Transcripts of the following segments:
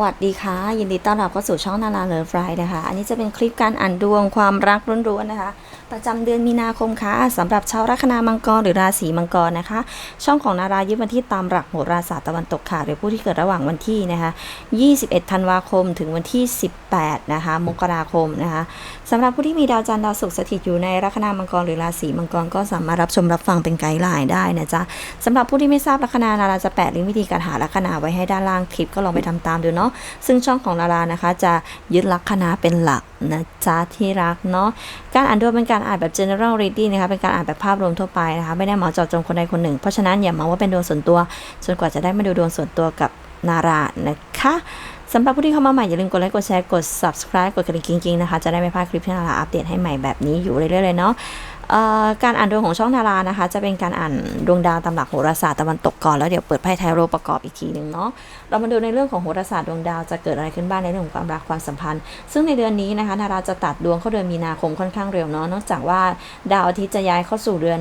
วัสดีค่ะ ยินดีต้อนรับเข้าสู่ช่องนาราเลิฟไรนะคะ อันนี้จะเป็นคลิปการอ่านดวงความรักรุนๆนะคะ ประจำเดือนมีนาคมค่ะสำหรับชาวลัคนามังกรหรือราศีมังกรนะคะ ช่องของนารายึดวันที่ตามหลักโหราศาสตร์ตะวันตกค่ะหรือผู้ที่เกิดระหว่างวันที่นะคะ 21 ธันวาคมถึงวันที่ 18 นะคะ มกราคมนะคะสำหรับผู้ที่มีดาวจันทร์ดาวศุกร์สถิตอยู่ในลัคนามังกรหรือราศีมังกรก็สามารถรับชมรับฟังเป็นไกด์ไลน์ได้นะจ๊ะสำหรับผู้ที่ไม่ทราบลัคนานาราจะแปะลิงก์วิธีการหาลัคนาไว้ให้ด้านล่างคลิปก็ลองไปทำตามดูเนาะซึ่งช่องของนารานะคะ จะยึดลัคนาเป็นหลัก นะจ๊ะที่รักเนาะการอ่านดวงเป็นการอ่านแบบ general reading นะคะเป็นการอ่านแบบภาพรวมทั่วไปนะคะไม่ได้หมอเจาะจงคนใดคนหนึ่ง เพราะฉะนั้นอย่ามองว่าเป็นดวงส่วนตัวจนกว่าจะได้มาดูดวงส่วนตัวกับนารานะคะสำหรับผู้ที่เข้ามาใหม่อย่าลืมกดไลค์กดแชร์กด subscribe กดกระดิ่งจริงๆนะคะจะได้ไม่พลาดคลิปที่นาราอัปเดตให้ใหม่แบบนี้อยู่เรื่อยๆเลยเนาะ การอ่านดวงของช่องนารานะคะ จะเป็นการอ่านดวงดาวตามหลักโหราศาสตร์ตะวันตกก่อนแล้วเดี๋ยวเปิดไพ่ไทโรประกอบอีกทีหนึ่งเนาะเรามาดูในเรื่องของโหราศาสตร์ดวงดาวจะเกิดอะไรขึ้นบ้างในเรื่องของความรักความสัมพันธ์ ซึ่งในเดือนนี้นะคะนาราจะตัดดวงเข้าเดือนมีนาคมค่อนข้างเร็วเนาะนอกจากว่าดาวอาทิตย์จะย้ายเข้าสู่เดือน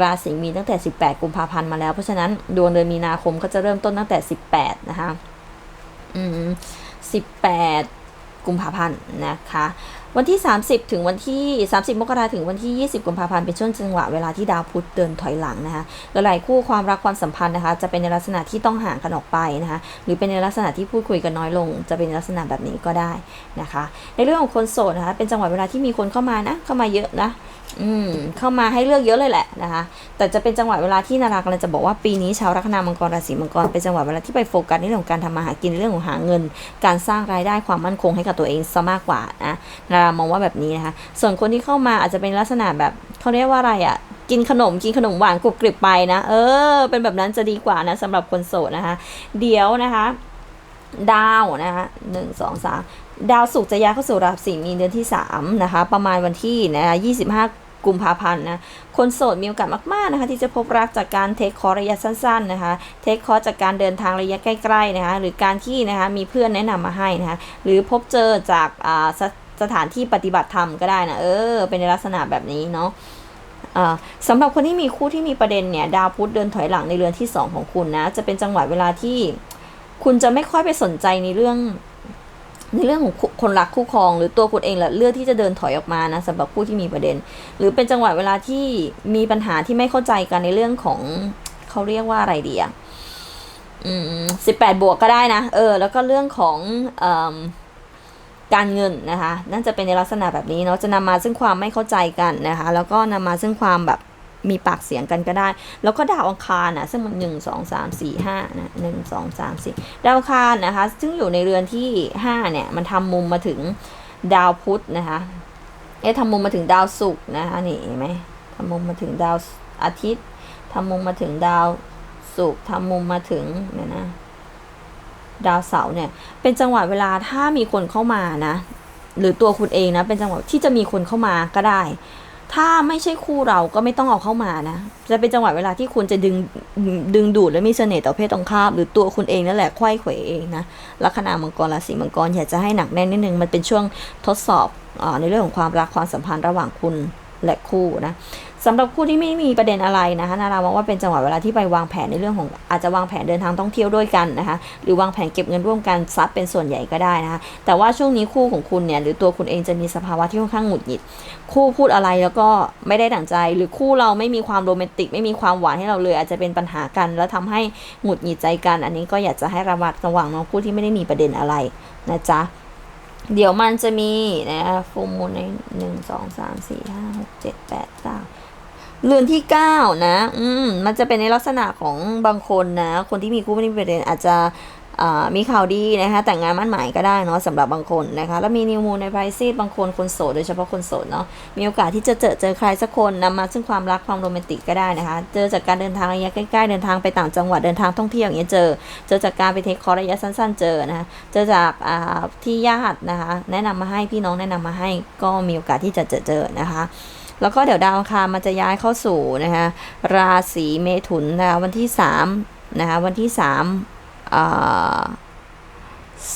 ราศีมีนตั้งแต่ 18 กุมภาพันธ์มาแล้ว เพราะฉะนั้นดวงเดือนมีนาคมก็จะเริ่มต้นตั้งแต่ 18 นะคะ อืม 18 กุมภาพันธ์นะคะ วันที่ 30 ถึงวันที่ 30 มกราถึงวันที่ 20 กุมภาพันธ์เป็นช่วงจังหวะเวลาที่ดาวพุธเดินถอยหลังนะคะหลายๆคู่ความรักความสัมพันธ์นะคะ จะเป็นในลักษณะที่ต้องห่างกันออกไปนะคะ หรือเป็นในลักษณะที่พูดคุยกันน้อยลง จะเป็นลักษณะแบบนี้ก็ได้นะคะ ในเรื่องของคนโสดนะคะ เป็นจังหวะเวลาที่มีคนเข้ามานะ เข้ามาเยอะนะ อืมเข้ามาให้เลือกเยอะเลยแหละนะคะ แต่จะเป็นจังหวะเวลาที่นารากำลังจะบอกว่าปีนี้ชาวลัคนามังกรราศีมังกรเป็นจังหวะเวลาที่ไปโฟกัสในเรื่องของการทำมาหากินเรื่องของหาเงิน การสร้างรายได้ความมั่นคงให้กับตัวเองซะมากกว่านะนารามองว่าแบบนี้นะคะ ส่วนคนที่เข้ามาอาจจะเป็นลักษณะแบบเขาเรียกว่าอะไรอะ่ะกินขนมกินขนมหวานกรุบกริบไปนะเออ เป็นแบบนั้นจะดีกว่านะสำหรับคนโสดนะคะ เดี๋ยวนะคะ ดาวนะคะหนึ่งสองสามดาวศุกจะย้ายเข้าสู่ราศีมีนเดือนที่สามนะคะ ประมาณวันที่นะคะยี่สิบห้า กุมภาพันธ์นะ คนโสดมีโอกาสมากๆนะคะ ที่จะพบรักจากการเทคคอร์ระยะสั้นๆนะคะ เทคคอร์จากการเดินทางระยะใกล้ๆนะคะหรือการที่นะคะมีเพื่อนแนะนำมาให้นะคะหรือพบเจอจากอ่าสสถานที่ปฏิบัติธรรมก็ได้นะเออ เป็นในลักษณะแบบนี้เนาะสำหรับคนที่มีคู่ที่มีประเด็นเนี่ย ดาวพุธเดินถอยหลังในเรือนที่ 2 ของคุณนะ จะเป็นจังหวะเวลาที่ คุณจะไม่ค่อยไปสนใจในเรื่อง ในเรื่องของคนรักคู่ครอง หรือตัวคุณเองแหละเลือกที่จะเดินถอยออกมานะสำหรับผู้ที่มีประเด็น หรือเป็นจังหวะเวลาที่มีปัญหาที่ไม่เข้าใจกันในเรื่องของเขาเรียกว่าอะไรดีอะอืมสิบแปดบวกก็ได้นะเออ แล้วก็เรื่องของออการเงินนะคะน่าจะเป็นในลักษณะแบบนี้เนาะจะนำมาซึ่งความไม่เข้าใจกันนะคะ แล้วก็นำมาซึ่งความแบบ มีปากเสียงกันก็ได้ แล้วก็ดาวอังคารนะซึ่งมันหนึ่งสองสามสี่ห้านะหนึ่งสองสามสี่ดาวอังคารนะคะ ซึ่งอยู่ในเรือนที่ห้าเนี่ย มันทำมุมมาถึงดาวพุธนะคะ เอ๊ะทำมุมมาถึงดาวศุกร์นะคะนี่เห็นไหมทำมุมมาถึงดาวอาทิตย์ทำมุมมาถึงดาวศุกร์ทำมุมมาถึงเนี่ยนะดาวเสาร์เนี่ย เป็นจังหวะเวลาถ้ามีคนเข้ามานะ หรือตัวคุณเองนะ เป็นจังหวะที่จะมีคนเข้ามาก็ได้ ถ้าไม่ใช่คู่เราก็ไม่ต้องเอาเข้ามานะ จะเป็นจังหวะเวลาที่คุณจะดึงดึงดูดและมีเสน่ห์ต่อเพศตรงข้ามหรือตัวคุณเองนั่นแหละไขว้เขวเองนะลัคนามังกรราศีมังกรอยากจะให้หนักแน่นนิดนึงมันเป็นช่วงทดสอบอในเรื่องของความรักความสัมพันธ์ระหว่างคุณและคู่นะ สำหรับคู่ที่ไม่มีประเด็นอะไรนะคะนารามองว่าเป็นจังหวะเวลาที่ไปวางแผนในเรื่องของอาจจะวางแผนเดินทางท่องเที่ยวด้วยกันนะคะหรือวางแผนเก็บเงินร่วมกันซัดเป็นส่วนใหญ่ก็ได้นะคะแต่ว่าช่วงนี้คู่ของคุณเนี่ยหรือตัวคุณเองจะมีสภาวะที่ค่อนข้างหงุดหงิด คู่พูดอะไรแล้วก็ไม่ได้ดั่งใจ หรือคู่เราไม่มีความโรแมนติก ไม่มีความหวานให้เราเลย อาจจะเป็นปัญหากัน แล้วทำให้หงุดหงิดใจกัน อันนี้ก็อยากจะให้ระมัดระวังเนาะคู่ที่ไม่ได้มีประเด็นอะไรนะจ๊ะเดี๋ยวมันจะมีนะฟูมูลในหนึ่งสองสามสี่ห้าหกเจ็ดแปดเก้า เรือนที่เก้านะ อืม มันจะเป็นในลักษณะของบางคนนะ คนที่มีคู่ไม่ได้มีประเด็นอาจจะมีข่าวดีนะคะ แต่งงานมั่นหมายก็ได้เนาะสำหรับบางคนนะคะ แล้วมีนิวมูลในไพซีบางคนคนโสดโดยเฉพาะคนโสดเนาะมีโอกาสที่จะเจอเจอใครสักคนนำมาซึ่งความรักความโรแมนติกก็ได้นะคะ เจอจากการเดินทางระยะใกล้ๆเดินทางไปต่างจังหวัดเดินทางท่องเที่ยวอย่างเงี้ยเจอ เจอจากการไปเทคคอร์ระยะสั้น ๆ เจอนะคะเจอจากที่ญาตินะคะ แนะนำมาให้พี่น้องแนะนำมาให้ก็มีโอกาสที่จะเจอเจอนะคะ แล้วก็เดี๋ยวดาวอังคารมันจะย้ายเข้าสู่นะคะราศีเมถุนนะคะวันที่สามนะคะวันที่สาม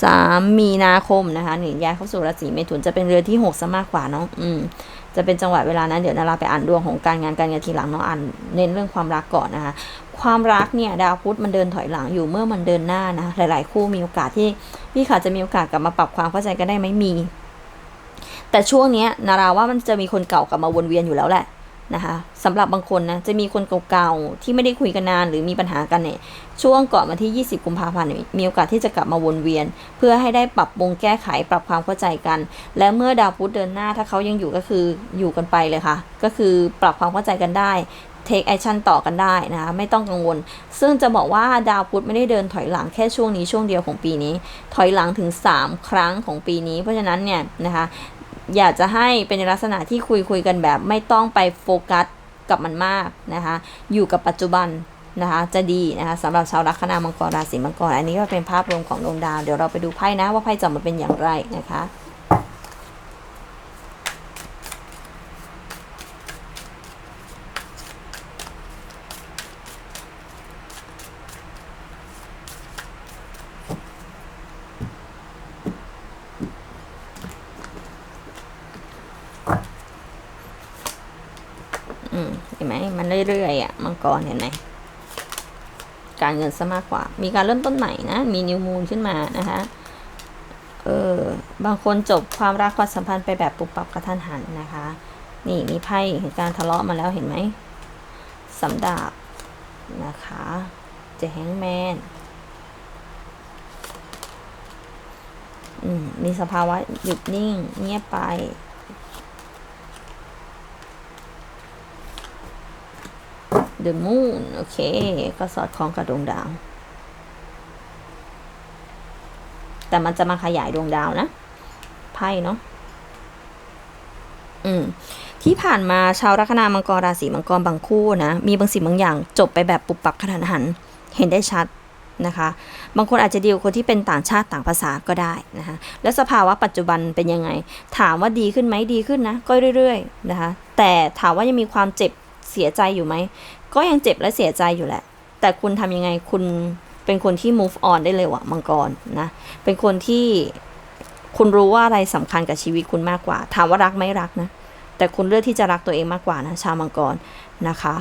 สามมีนาคมนะคะหนี่งย้ายเข้าสู่ราศีเมถุนจะเป็นเรือที่หกซะมากกว่าเนาะอืมจะเป็นจังหวะเวลานั้นเดี๋ยวนาราไปอ่านดวงของการงานการเงินทีหลังเนาะอ่านเน้นเรื่องความรักก่อนนะคะ ความรักเนี่ยดาวพุธมันเดินถอยหลังอยู่เมื่อมันเดินหน้านะหลาย ๆ คู่มีโอกาสที่พี่ขาจะมีโอกาสกลับมาปรับความเข้าใจกันได้ไหมมี แต่ช่วงนี้นาราว่ามันจะมีคนเก่ากลับมาวนเวียนอยู่แล้วแหละนะคะสำหรับบางคนนะจะมีคนเก่าๆที่ไม่ได้คุยกันนานหรือมีปัญหากันเนี่ยช่วงก่อนวันที่ 20 กุมภาพันธ์มีโอกาสที่จะกลับมาวนเวียน เพื่อให้ได้ปรับปรุงแก้ไขปรับความเข้าใจกัน และเมื่อดาวพุธเดินหน้าถ้าเขายังอยู่ก็คืออยู่กันไปเลยค่ะ ก็คือปรับความเข้าใจกันได้ take action ต่อกันได้นะคะไม่ต้องกังวล ซึ่งจะบอกว่าดาวพุธไม่ได้เดินถอยหลังแค่ช่วงนี้ช่วงเดียวของปีนี้ ถอยหลังถึง 3 ครั้งของปีนี้ เพราะฉะนั้นเนี่ยนะคะอยากจะให้เป็นลักษณะที่คุยคุยกันแบบ ไม่ต้องไปโฟกัสกับมันมากนะคะอยู่กับปัจจุบันนะคะจะดีนะคะสำหรับชาวลัคนามังกรราศีมังกรอันนี้ก็เป็นภาพรวมของดวงดาว เดี๋ยวเราไปดูไพ่นะว่าไพ่จะมาเป็นอย่างไรนะคะ อืมเห็นไหมมันเรื่อยๆอะมังกรเห็นไหมการเงินซะมากกว่า มีการเริ่มต้นใหม่นะ มีนิวมูลขึ้นมานะคะ เออ บางคนจบความรักความสัมพันธ์ไปแบบปุบปับกระทันหันนะคะ นี่มีไพ่เห็นการทะเลาะมาแล้วเห็นไหมสำดาบนะคะเจแฮงแมนอืมมีสภาวะหยุดนิ่ง เงียบไป The Moon โอเค ก็สอดคล้องกับดวงดาว แต่มันจะมาขยายดวงดาวนะไพ่เนาะอืมที่ผ่านมาชาวลัคนามังกรราศีมังกรบางคู่นะ มีบางสิ่งบางอย่างจบไปแบบปุบปับกระทันหัน เห็นได้ชัดนะคะ บางคนอาจจะดีกว่าคนที่เป็นต่างชาติต่างภาษาก็ได้นะคะแล้วสภาวะปัจจุบันเป็นยังไง ถามว่าดีขึ้นไหมดีขึ้นนะ ก็เรื่อยๆนะคะ แต่ถามว่ายังมีความเจ็บเสียใจอยู่ไหม ก็ยังเจ็บและเสียใจอยู่แหละ แต่คุณทำยังไงคุณเป็นคนที่ move on ได้เลยว่ะมังกรนะ เป็นคนที่คุณรู้ว่าอะไรสำคัญกับชีวิตคุณมากกว่า ถามว่ารักไหมรักนะ แต่คุณเลือกที่จะรักตัวเองมากกว่านะชาวมังกรนะคะ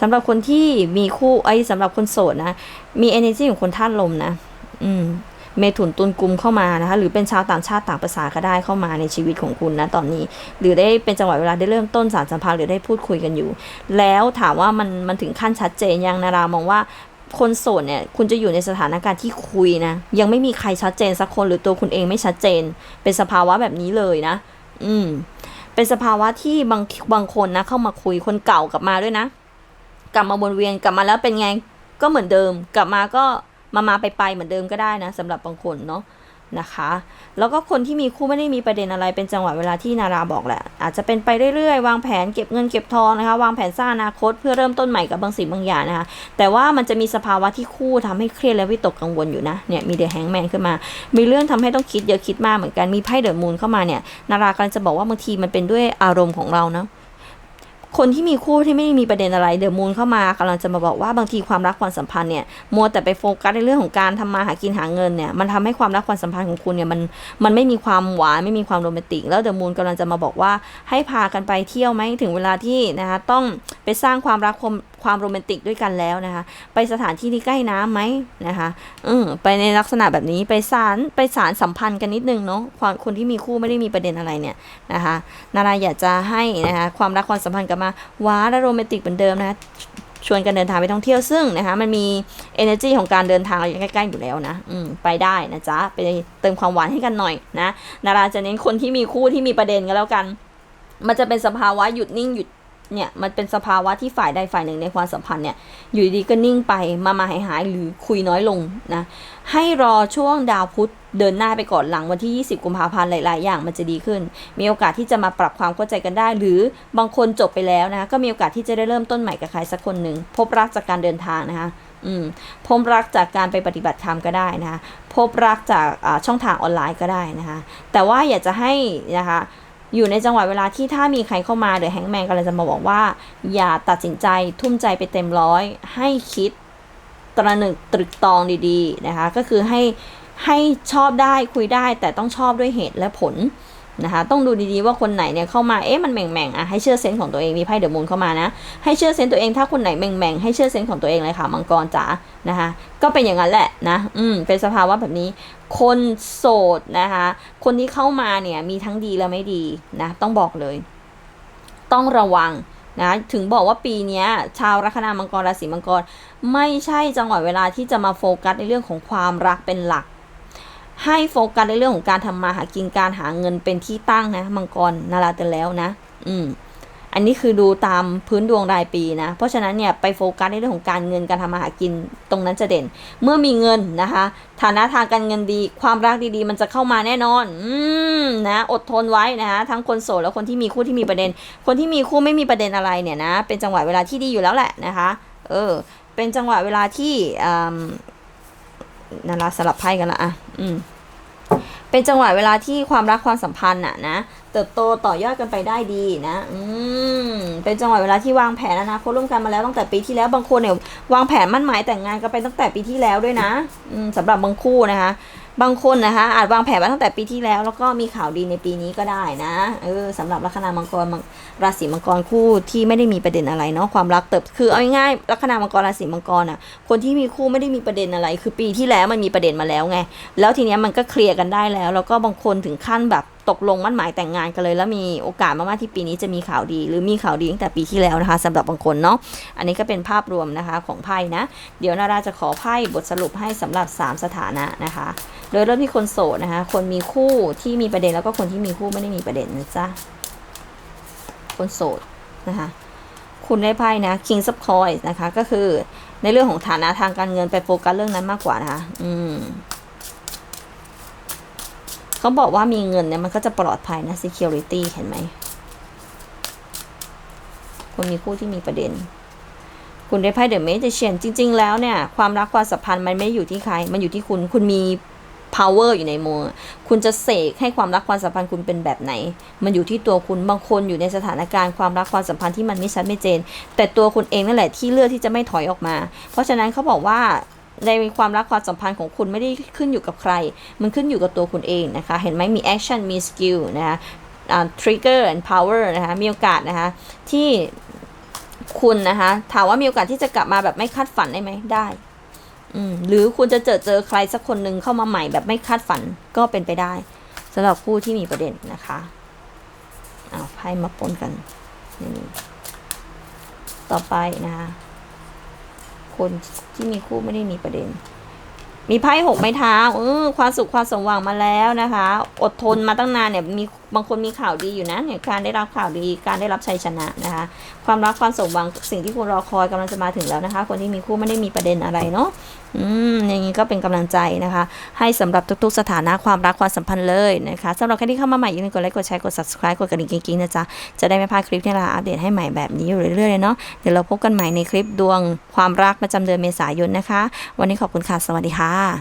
สำหรับคนที่มีคู่ไอ้สำหรับคนโสดนะ มี energy ของคนธาตุลมนะ อืม เมถุนตุลกุมเข้ามานะคะ หรือเป็นชาวต่างชาติต่างภาษาก็ได้เข้ามาในชีวิตของคุณนะตอนนี้ หรือได้เป็นจังหวะเวลาได้เริ่มต้นสารสัมพันธ์หรือได้พูดคุยกันอยู่ แล้วถามว่ามันมันถึงขั้นชัดเจนยังนารามองว่าคนโสดเนี่ยคุณจะอยู่ในสถานการณ์ที่คุยนะ ยังไม่มีใครชัดเจนสักคนหรือตัวคุณเองไม่ชัดเจน เป็นสภาวะแบบนี้เลยนะ อืม เป็นสภาวะที่บางบางคนนะ เข้ามาคุยคนเก่ากลับมาด้วยนะ กลับมาวนเวียนกลับมาแล้วเป็นไงก็เหมือนเดิม กลับมาก็ มามาไปไปเหมือนเดิมก็ได้นะสำหรับบางคนเนาะนะคะ แล้วก็คนที่มีคู่ไม่ได้มีประเด็นอะไรเป็นจังหวะเวลาที่นาราบอกแหละ อาจจะเป็นไปเรื่อยๆ วางแผนเก็บเงินเก็บทองนะคะ วางแผนสร้างอนาคตเพื่อเริ่มต้นใหม่กับบางสิ่งบางอย่างนะคะ แต่ว่ามันจะมีสภาวะที่คู่ทำให้เครียดและวิตกกังวลอยู่นะ เนี่ยมีเดอะแฮงแมนขึ้นมา มีเรื่องทำให้ต้องคิดเยอะคิดมากเหมือนกัน มีไพ่เดอะมูนเข้ามาเนี่ย นารากำลังจะบอกว่าบางทีมันเป็นด้วยอารมณ์ของเราเนาะ คนที่มีคู่ที่ไม่ได้มีประเด็นอะไรเดอะมูนเข้ามากำลังจะมาบอกว่าบางทีความรักความสัมพันธ์เนี่ยมัวแต่ไปโฟกัสในเรื่องของการทำมาหากินหาเงินเนี่ยมันทำให้ความรักความสัมพันธ์ของคุณเนี่ยมันมันไม่มีความหวานไม่มีความโรแมนติก แล้วเดอะมูนกำลังจะมาบอกว่าให้พากันไปเที่ยวไหมถึงเวลาที่นะคะต้อง ไปสร้างความรักความความโรแมนติกด้วยกันแล้วนะคะ ไปสถานที่ที่ใกล้น้ำไหมนะคะอืมไปในลักษณะแบบนี้ไปสารไปสารสัมพันธ์กันนิดนึงเนาะความคนที่มีคู่ไม่ได้มีประเด็นอะไรเนี่ยนะคะนาราอยากจะให้นะคะความรักความสัมพันธ์กลับมาหวานและโรแมนติกเหมือนเดิมนะคะชวนกันเดินทางไปท่องเที่ยวซึ่งนะคะมันมี energy ของการเดินทางอยู่ใกล้ๆอยู่แล้วนะอืมไปได้นะจ๊ะไปเติมความหวานให้กันหน่อยนะนาราจะเน้นคนที่มีคู่ที่มีประเด็นกันแล้วกัน มันจะเป็นสภาวะหยุดนิ่งหยุด เนี่ยมันเป็นสภาวะที่ฝ่ายใดฝ่ายหนึ่งในความสัมพันธ์เนี่ยอยู่ดีก็นิ่งไปมามาหายหายหรือคุยน้อยลงนะให้รอช่วงดาวพุธเดินหน้าไปก่อนหลังวันที่ 20 กุมภาพันธ์หลาย ๆ อย่างมันจะดีขึ้น มีโอกาสที่จะมาปรับความเข้าใจกันได้ หรือบางคนจบไปแล้วนะคะก็มีโอกาสที่จะได้เริ่มต้นใหม่กับใครสักคนหนึ่งพบรักจากการเดินทางนะคะอืมพบรักจากการไปปฏิบัติธรรมก็ได้นะคะพบรักจากช่องทางออนไลน์ก็ได้นะคะแต่ว่าอยากจะให้นะคะ อยู่ในจังหวะเวลาที่ถ้ามีใครเข้ามาเดอะแฮงแมนกำลังจะมาบอกว่า อย่าตัดสินใจทุ่มใจไปเต็มร้อย ให้คิดตระหนึกตรึกตรองดีๆนะคะ ก็คือให้ให้ชอบได้คุยได้แต่ต้องชอบด้วยเหตุและผล นะคะต้องดูดีๆว่าคนไหนเนี่ยเข้ามาเอ๊ะมันแหม่งๆอะให้เชื่อเซนส์ของตัวเองมีไพ่เดอะมูนเข้ามานะให้เชื่อเซนส์ตัวเองถ้าคนไหนแหม่งๆให้เชื่อเซนส์ของตัวเองเลยค่ะมังกรจ๋านะคะก็เป็นอย่างนั้นแหละนะอืมเป็นสภาวะแบบนี้คนโสดนะคะคนที่เข้ามาเนี่ยมีทั้งดีและไม่ดีนะต้องบอกเลย ต้องระวังนะถึงบอกว่าปีนี้ชาวลัคนามังกรราศีมังกร ไม่ใช่จังหวะเวลาที่จะมาโฟกัสในเรื่องของความรักเป็นหลัก ให้โฟกัสในเรื่องของการทำมาหากินการหาเงินเป็นที่ตั้งนะมังกรนาราเตแล้วนะ อืม อันนี้คือดูตามพื้นดวงรายปีนะ เพราะฉะนั้นเนี่ยไปโฟกัสในเรื่องของการเงินการทำมาหากินตรงนั้นจะเด่น เมื่อมีเงินนะคะ ฐานะทางการเงินดี ความรักดีๆ มันจะเข้ามาแน่นอน อืมนะอดทนไว้นะคะทั้งคนโสดและคนที่มีคู่ที่มีประเด็น คนที่มีคู่ไม่มีประเด็นอะไรเนี่ยนะ เป็นจังหวะเวลาที่ดีอยู่แล้วแหละนะคะ เออ เป็นจังหวะเวลาที่อืม นาราสลับไพ่กันละอะอืมเป็นจังหวะเวลาที่ความรักความสัมพันธ์อะนะเติบโตต่อยอดกันไปได้ดีนะ อืม เป็นจังหวะเวลาที่วางแผนอนาคตร่วมกันมาแล้วตั้งแต่ปีที่แล้วบางคนเนี่ยวางแผนมั่นหมายแต่งงานกันไปตั้งแต่ปีที่แล้วด้วยนะ อืมสำหรับบางคู่นะคะ บางคนนะคะอาจวางแผนมาตั้งแต่ปีที่แล้ว แล้วก็มีข่าวดีในปีนี้ก็ได้นะเออสำหรับลัคนามังกรราศีมังกรคู่ที่ไม่ได้มีประเด็นอะไรเนาะความรักเติบคือเอาง่ายๆลัคนามังกรราศีมังกรอะคนที่มีคู่ไม่ได้มีประเด็นอะไร คือปีที่แล้วมันมีประเด็นมาแล้วไงแล้วทีเนี้ยมันก็เคลียร์กันได้แล้ว แล้วก็บางคนถึงขั้นแบบ ตกลงมั่นหมายแต่งงานกันเลย แล้วมีโอกาสมากๆที่ปีนี้จะมีข่าวดี หรือมีข่าวดีตั้งแต่ปีที่แล้วนะคะสำหรับบางคนเนาะอันนี้ก็เป็นภาพรวมนะคะของไพ่นะ เดี๋ยวนาราจะขอไพ่บทสรุปให้สำหรับ 3 สถานะนะคะ โดยเริ่มที่คนโสดนะคะ คนมีคู่ที่มีประเด็นแล้วก็คนที่มีคู่ไม่ได้มีประเด็นนะจ๊ะคนโสดนะคะคุณได้ไพ่นะ King of Coins นะคะ ก็คือในเรื่องของฐานะทางการเงินไปโฟกัสเรื่องนั้นมากกว่านะคะ อืม เขาบอกว่ามีเงินเนี่ยมันก็จะปลอดภัยนะ security เห็นไหมคนมีคู่ที่มีประเด็น คุณได้ไพ่เดอะเมจิเชียนจริง ๆ แล้วเนี่ย ความรักความสัมพันธ์มันไม่อยู่ที่ใคร มันอยู่ที่คุณ คุณมี power อยู่ในมือ คุณจะเสกให้ความรักความสัมพันธ์คุณเป็นแบบไหน มันอยู่ที่ตัวคุณ บางคนอยู่ในสถานการณ์ความรักความสัมพันธ์ที่มันไม่ชัดไม่เจน แต่ตัวคุณเองนั่นแหละที่เลือกที่จะไม่ถอยออกมา เพราะฉะนั้นเขาบอกว่า ในความรักความสัมพันธ์ของคุณไม่ได้ขึ้นอยู่กับใคร มันขึ้นอยู่กับตัวคุณเองนะคะ เห็นไหมมี action มี skill นะคะอ่า trigger and power นะคะ มีโอกาสนะคะที่คุณนะคะถามว่ามีโอกาสที่จะกลับมาแบบไม่คาดฝันได้ไหมได้อืมหรือคุณจะเจอเจอใครสักคนหนึ่งเข้ามาใหม่แบบไม่คาดฝันก็เป็นไปได้สำหรับผู้ที่มีประเด็นนะคะเอาไพ่มาปนกันนี่ต่อไปนะคะ คนที่มีคู่ไม่ได้มีประเด็น มีไพ่หกไม้เท้าเออความสุขความสมหวังมาแล้วนะคะ อดทนมาตั้งนานเนี่ยมีบางคนมีข่าวดีอยู่นะเนี่ยการได้รับข่าวดีการได้รับชัยชนะนะคะ ความรักความสมหวังสิ่งที่คุณรอคอยกำลังจะมาถึงแล้วนะคะ คนที่มีคู่ไม่ได้มีประเด็นอะไรเนาะอืมอย่างนี้ก็เป็นกำลังใจนะคะ ให้สำหรับทุกๆสถานะความรักความสัมพันธ์เลยนะคะสำหรับใครที่เข้ามาใหม่อย่าลืมกดไลค์กดแชร์กด subscribe กดกระดิ่งกิ๊งๆนะจ๊ะจะได้ไม่พลาดคลิปที่เราอัปเดตให้ใหม่แบบนี้อยู่เรื่อยๆเลยเนาะเดี๋ยวเราพบกันใหม่ในคลิปดวงความรักประจำเดือนเมษายนนะคะ วันนี้ขอบคุณค่ะสวัสดีค่ะ